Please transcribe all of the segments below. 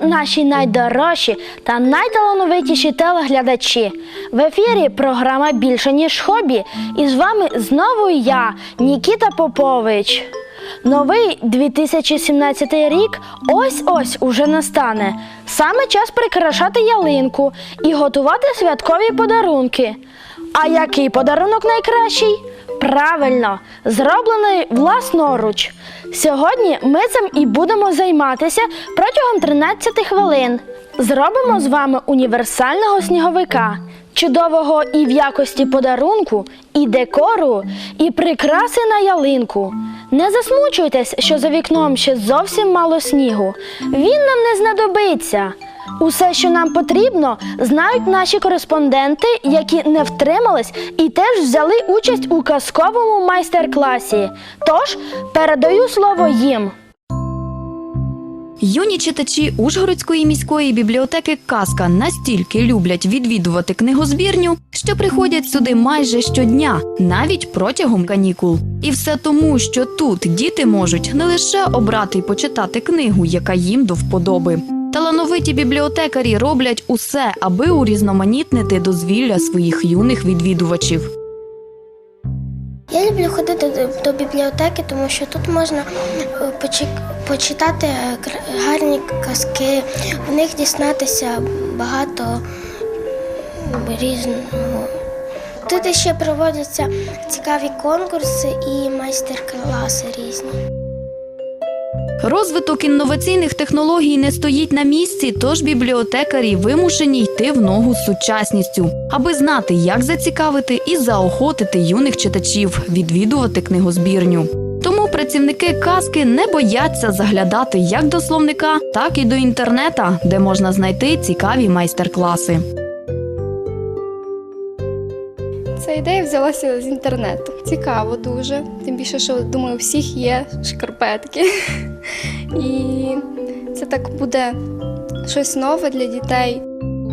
Наші найдорожчі та найталановитіші телеглядачі. В ефірі програма більше ніж хобі. І з вами знову я, Нікіта Попович. Новий 2017 рік ось-ось уже настане. Саме час прикрашати ялинку і готувати святкові подарунки. А який подарунок найкращий? Правильно, зроблений власноруч. Сьогодні ми цим і будемо займатися протягом 13 хвилин. Зробимо з вами універсального сніговика, чудового і в якості подарунку, і декору, і прикраси на ялинку. Не засмучуйтесь, що за вікном ще зовсім мало снігу. Він нам не знадобиться. Усе, що нам потрібно, знають наші кореспонденти, які не втримались і теж взяли участь у казковому майстер-класі. Тож передаю слово їм. Юні читачі Ужгородської міської бібліотеки Казка настільки люблять відвідувати книгозбірню, що приходять сюди майже щодня, навіть протягом канікул. І все тому, що тут діти можуть не лише обрати й почитати книгу, яка їм до вподоби. Талановиті бібліотекарі роблять усе, аби урізноманітнити дозвілля своїх юних відвідувачів. Я люблю ходити до, бібліотеки, тому що тут можна е, почитати е, гарні казки, в них дізнатися багато різного. Тут ще проводяться цікаві конкурси і майстер-класи різні. Розвиток інноваційних технологій не стоїть на місці, тож бібліотекарі вимушені йти в ногу з сучасністю, аби знати, як зацікавити і заохотити юних читачів відвідувати книгозбірню. Тому працівники казки не бояться заглядати як до словника, так і до інтернета, де можна знайти цікаві майстер-класи. Ця ідея взялася з інтернету. Цікаво дуже. Тим більше, що думаю, у всіх є шкарпетки. І це так буде щось нове для дітей.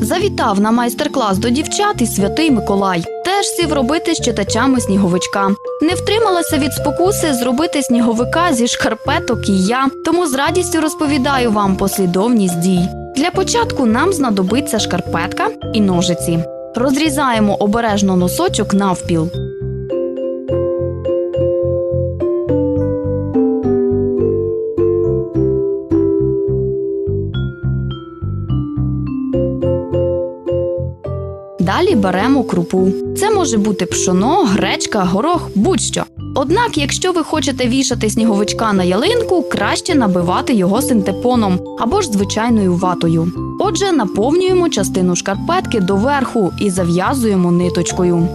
Завітав на майстер-клас до дівчат і святий Миколай. Теж сів робити з читачами сніговичка. Не втрималася від спокуси зробити сніговика зі шкарпеток і я, тому з радістю розповідаю вам послідовність дій. Для початку нам знадобиться шкарпетка і ножиці. Розрізаємо обережно носочок навпіл. Далі беремо крупу. Це може бути пшоно, гречка, горох, будь-що. Однак, якщо ви хочете вішати сніговичка на ялинку, краще набивати його синтепоном або ж звичайною ватою. Отже, наповнюємо частину шкарпетки доверху і зав'язуємо ниточкою.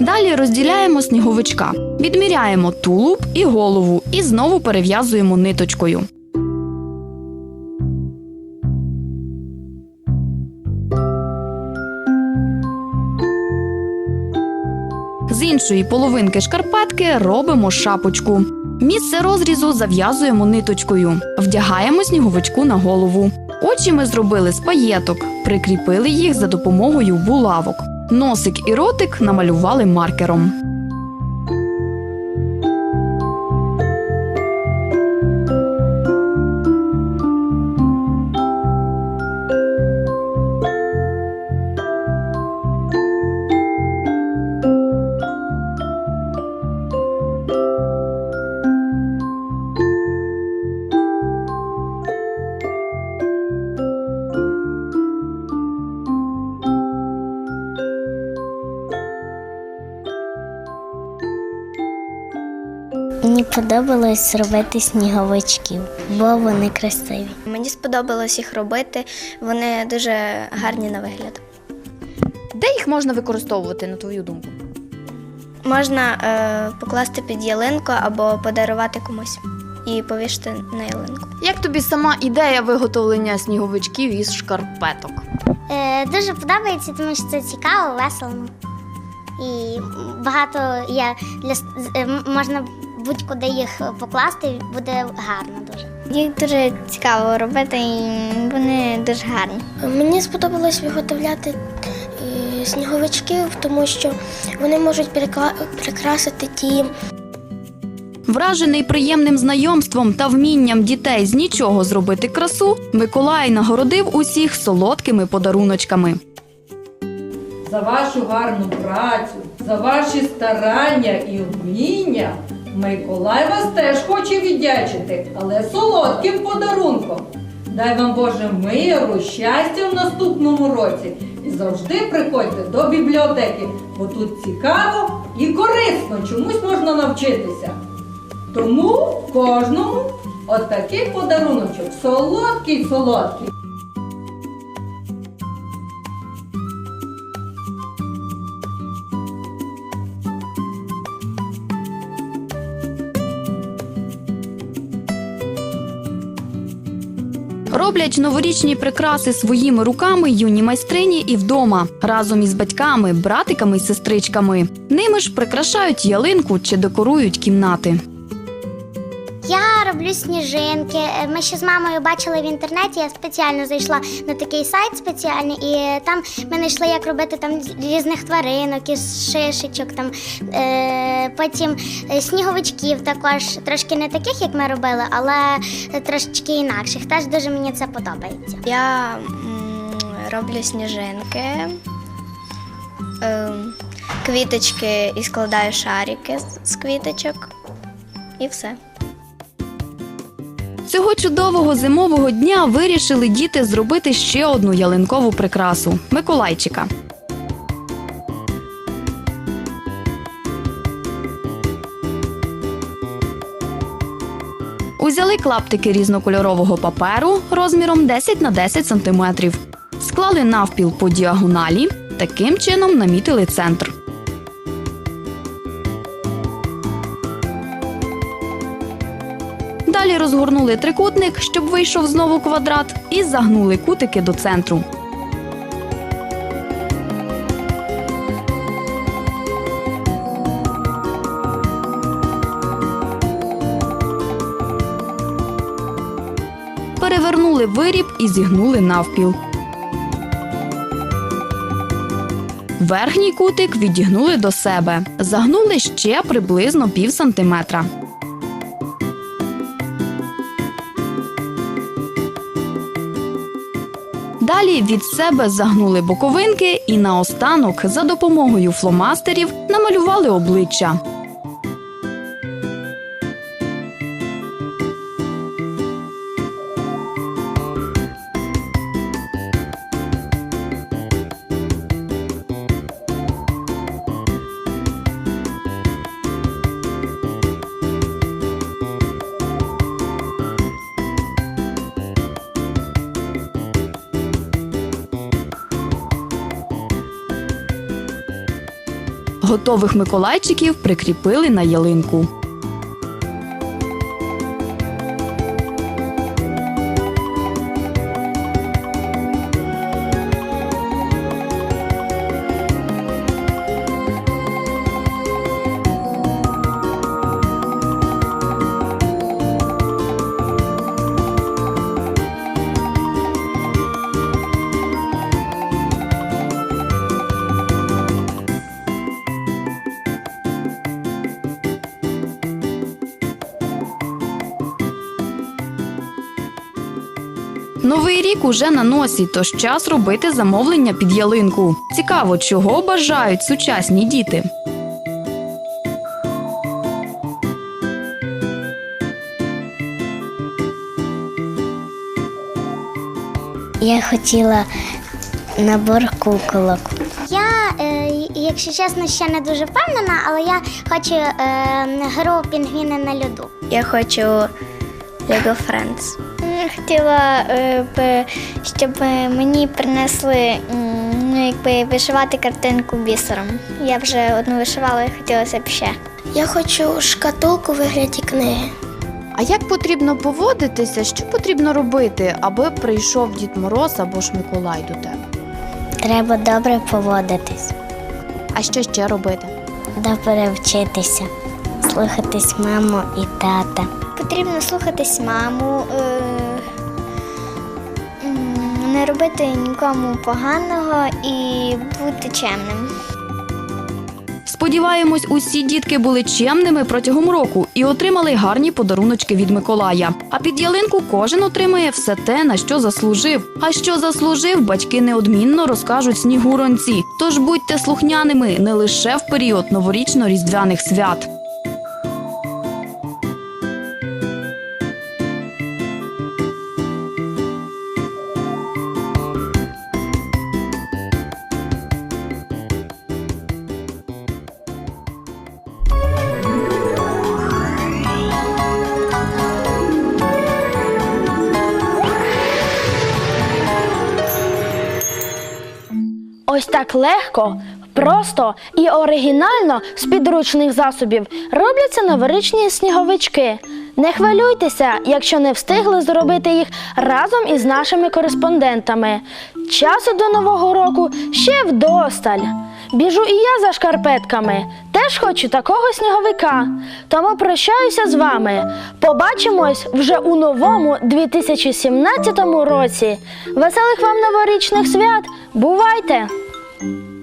Далі розділяємо сніговичка, відміряємо тулуб і голову і знову перев'язуємо ниточкою. З іншої половинки шкарпетки робимо шапочку. Місце розрізу зав'язуємо ниточкою, вдягаємо сніговичку на голову. Очі ми зробили з паєток, прикріпили їх за допомогою булавок. Носик і ротик намалювали маркером. Мені подобалось робити сніговичків, бо вони красиві. Мені сподобалось їх робити. Вони дуже гарні на вигляд. Де їх можна використовувати, на твою думку? Можна е, покласти під ялинку або подарувати комусь і повішати на ялинку. Як тобі сама ідея виготовлення сніговичків із шкарпеток? Е, дуже подобається, тому що це цікаво, весело. І багато є для е, можна будь-куди їх покласти, буде гарно дуже. Їх дуже цікаво робити, і вони дуже гарні. Мені сподобалось виготовляти е, сніговичків, тому що вони можуть перекла- прикрасити ті Вражений приємним знайомством та вмінням дітей з нічого зробити красу, Миколай нагородив усіх солодкими подаруночками. за вашу гарну працю, за ваші старання і вміння. Миколай вас теж хоче віддячити, але солодким подарунком. Дай вам Боже миру, щастя в наступному році і завжди приходьте до бібліотеки, бо тут цікаво і корисно чомусь можна навчитися. Тому кожному отакий подаруночок солодкий, Роблять новорічні прикраси своїми руками юні майстрині і вдома разом із батьками, братиками і сестричками. Ними ж прикрашають ялинку чи декорують кімнати. Роблю сніжинки. Е, Ми ще з мамою бачили в інтернеті. Я спеціально зайшла на такий сайт спеціальний, і там ми знайшли, як робити там різних тваринок із шишечок. Там е, потім е, сніговичків також трошки не таких, як ми робили, але трошечки інакших. Теж дуже мені це подобається. Я роблю сніжинки, ем, квіточки і складаю шарики з квіточок. І все. Цього чудового зимового дня вирішили діти зробити ще одну ялинкову прикрасу Миколайчика. Узяли клаптики різнокольорового паперу розміром 10 на 10 см. Склали навпіл по діагоналі, таким чином намітили центр. Далі розгорнули трикутник, щоб вийшов знову квадрат, і загнули кутики до центру. Перевернули виріб і зігнули навпіл. Верхній кутик відігнули до себе, загнули ще приблизно пів сантиметра. Далі від себе загнули боковинки і наостанок за допомогою фломастерів намалювали обличчя. Готових миколайчиків прикріпили на ялинку. Новий рік уже на носі, тож час робити замовлення під ялинку. Цікаво, чого бажають сучасні діти. Я хотіла набор куколок. Я, е, якщо чесно, ще не дуже впевнена, але я хочу е, гру пінгвіни на льоду. Я хочу Lego Friends. Хотіла, е, щоб мені принесли ну, якби вишивати картинку бісером. Я вже одну вишивала і хотілося б ще. Я хочу шкатулку у вигляді книги. А як потрібно поводитися, що потрібно робити, аби прийшов Дід Мороз або ж Миколай до тебе? Треба добре поводитись, А що ще робити? добре вчитися, слухатись маму і тата. Потрібно слухатись маму, е, не робити нікому поганого і бути чемним. Сподіваємось, усі дітки були чемними протягом року і отримали гарні подаруночки від Миколая. А під ялинку кожен отримає все те, на що заслужив. А що заслужив, батьки неодмінно розкажуть снігуронці. Тож будьте слухняними не лише в період новорічно-різдвяних свят. Так легко, просто і оригінально з підручних засобів робляться новорічні сніговички. Не хвилюйтеся, якщо не встигли зробити їх разом із нашими кореспондентами. Часу до нового року ще вдосталь. Біжу і я за шкарпетками. Теж хочу такого сніговика. Тому прощаюся з вами. Побачимось вже у новому 2017 році. Веселих вам новорічних свят! Бувайте! Thank you.